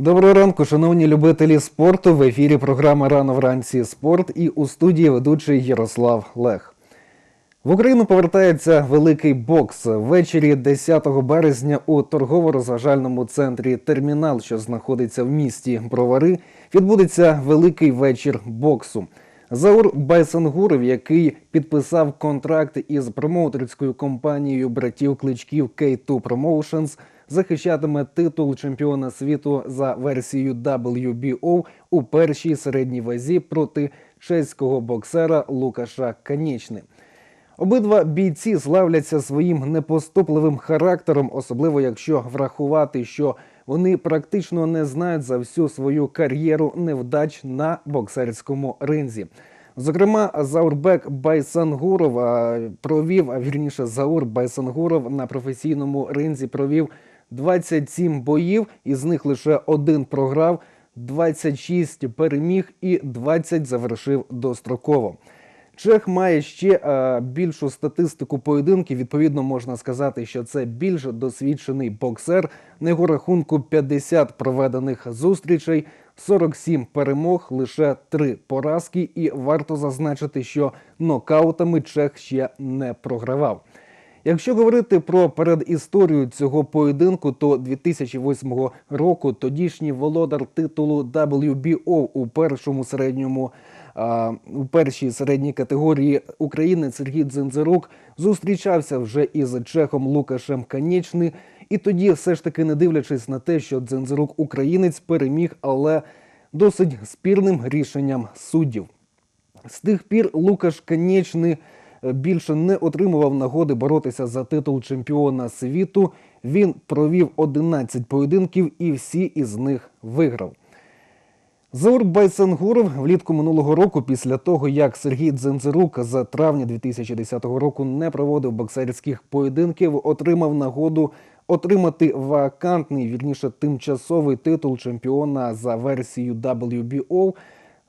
Доброго ранку, шановні любителі спорту. В ефірі програма Рано вранці спорт і у студії ведучий Ярослав Лех. В Україну повертається великий бокс. Ввечері 10 березня у торгово-розважальному центрі Термінал, що знаходиться в місті Бровари, відбудеться великий вечір боксу. Заур Байсангуров, який підписав контракт із промоутерською компанією братів Кличків K2 Promotions, захищатиме титул чемпіона світу за версією WBO у першій середній вазі проти чеського боксера Лукаша Канічни. Обидва бійці славляться своїм непоступливим характером, особливо якщо врахувати, що вони практично не знають за всю свою кар'єру невдач на боксерському ринзі. Зокрема, Заурбек Байсангуров провів, а вірніше, Заур Байсангуров на професійному ринзі провів 27 боїв, із них лише один програв, 26 переміг і 20 завершив достроково. Чех має ще е, більшу статистику поєдинків. Відповідно, можна сказати, що це більш досвідчений боксер. На його рахунку 50 проведених зустрічей, 47 перемог, лише 3 поразки. І варто зазначити, що нокаутами Чех ще не програвав. Якщо говорити про передісторію цього поєдинку, то 2008 року тодішній володар титулу WBO у першому середньому а, у першій середній категорії України Сергій Дзензерук зустрічався вже із чехом Лукашем Канічни. І тоді, все ж таки, не дивлячись на те, що Дзензерук українець переміг, але досить спірним рішенням суддів. З тих пір Лукаш Канєчний е, більше не отримував нагоди боротися за титул чемпіона світу. Він провів 11 поєдинків і всі із них виграв. Заур Байсангуров влітку минулого року, після того як Сергій Дзензерук з травня 2010 року не проводив боксерських поєдинків, отримав нагоду отримати вакантний, вірніше тимчасовий титул чемпіона за версією WBO.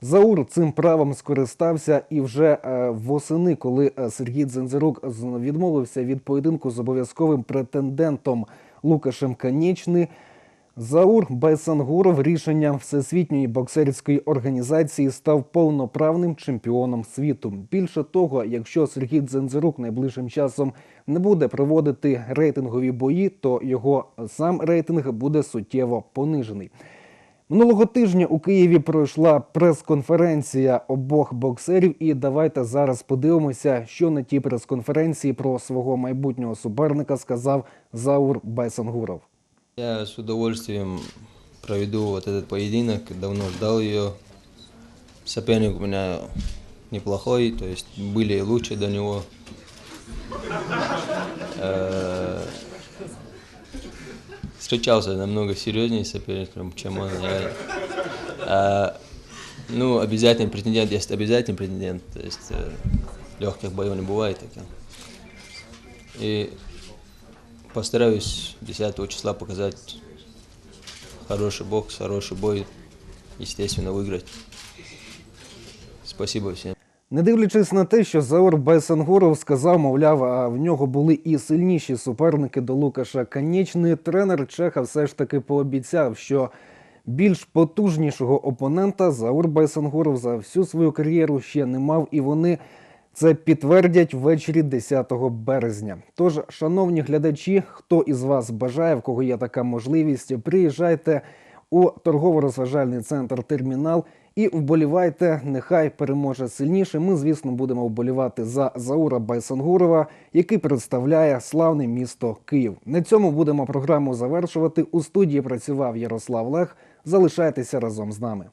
Заур цим правом скористався і вже е, восени, коли е, Сергій Дзензерук відмовився від поєдинку з обов'язковим претендентом Лукашем Канічни. Заур Байсангуров рішенням Всесвітньої боксерської організації став повноправним чемпіоном світу. Більше того, якщо Сергій Дзензерук найближчим часом не буде проводити рейтингові бої, то його сам рейтинг буде суттєво понижений. Минулого тижня у Києві пройшла прес-конференція обох боксерів, і давайте зараз подивимося, що на тій прес-конференції про свого майбутнього суперника сказав Заур Байсангуров. Я с удовольствием проведу вот этот поединок, давно ждал ее. Соперник у меня неплохой, то есть были лучше до него. Э, Встречался намного серьезнее соперником, чем он. А, ну, обязательный претендент есть обязательный претендент, то есть легких боев не бывает таких. И Постараюсь 10 числа показать хороший бокс, хороший бой, естественно, выиграть. Спасибо всем. Не дивлячись на те, що Заур Байсангуров сказав, мовляв, а в нього були і сильніші суперники до Лукаша Канєчни, тренер Чеха все ж таки пообіцяв, що більш потужнішого опонента Заур Байсангуров за всю свою кар'єру ще не мав, і вони це підтвердять ввечері 10 березня. Тож, шановні глядачі, хто із вас бажає, в кого є така можливість, приїжджайте у торгово-розважальний центр Термінал і вболівайте. Нехай переможе сильніше. Ми, звісно, будемо вболівати за Заура Байсангурова, який представляє славне місто Київ. На цьому будемо програму завершувати. У студії працював Ярослав Лех. Залишайтеся разом з нами.